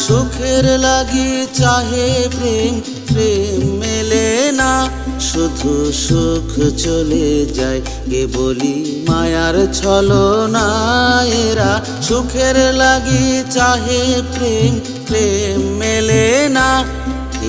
সুখের লাগি চাহে প্রেম প্রেম মেলে না শুধু সুখ চলে যায় কে বলি মায়ার ছলো না এরা সুখের লাগি চাহে প্রেম প্রেম মেলে না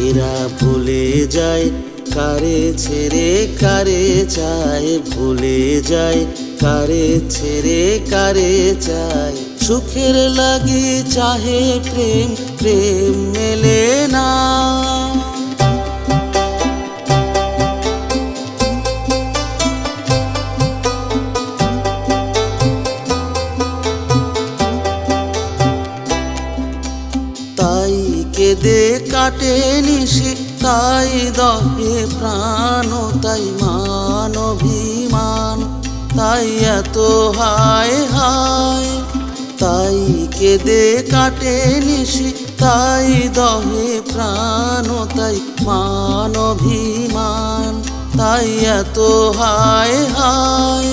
এরা ভুলে যায় কারে ছেড়ে কারে চায় ভুলে যায় কারে ছেড়ে কারে চায় সুখের লাগি চাহে প্রেম প্রেম মেলে না। তাই কেঁদে কাটে নিশি, তাই দহে প্রাণ, তাই মান অভিমান তাই এত হায় হায়। তাই কেঁদে কাটে নিশি, তাই দহে প্রাণ, তাই মান অভিমান তাই এত হায় হায়।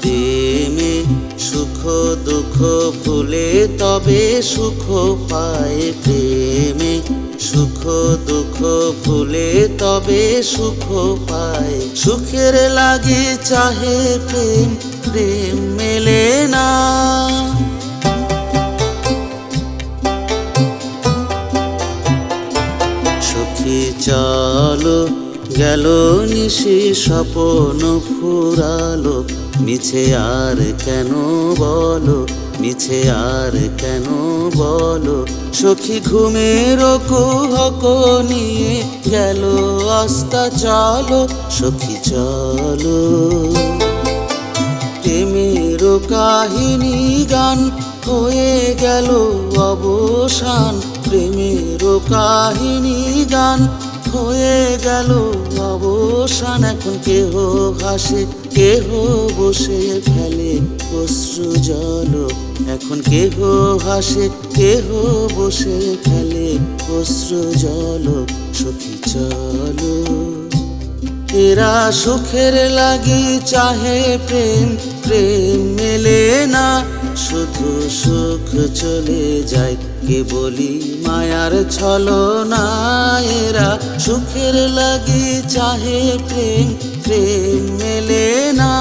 প্রেমে সুখ, দুঃখ ভুলে তবে সুখ পায়। প্রেমে সুখ, দুঃখ ভুলে তবে সুখ পায়। সুখের লাগে চাহে প্রেম প্রেম মেলে না। চলো, গেল নিশি স্বপন ফুরালো। মিছে আর কেন বলো, মিছে আর কেন বলো। সখী ঘুমের কুহক নিয়ে গেল আস্তা চলো, সখী চলো। প্রেমের কাহিনী গান হয়ে গেল অবসান। প্রেমের কাহিনী গান হয়ে গেল অবসান। এখন কেহ হাসে কেহ বসে ফেলে অশ্রু জল। এখন কেহ হাসে কেহ বসে ফেলে অশ্রু জল। সখী চলো। এরা সুখের লাগি চাহে প্রেম প্রেম মেলে না। শুধু সুখ চলে যায় কে বলি মায়ার ছলো না এরা সুখের লাগি চাহে প্রেম প্রেম মেলে না।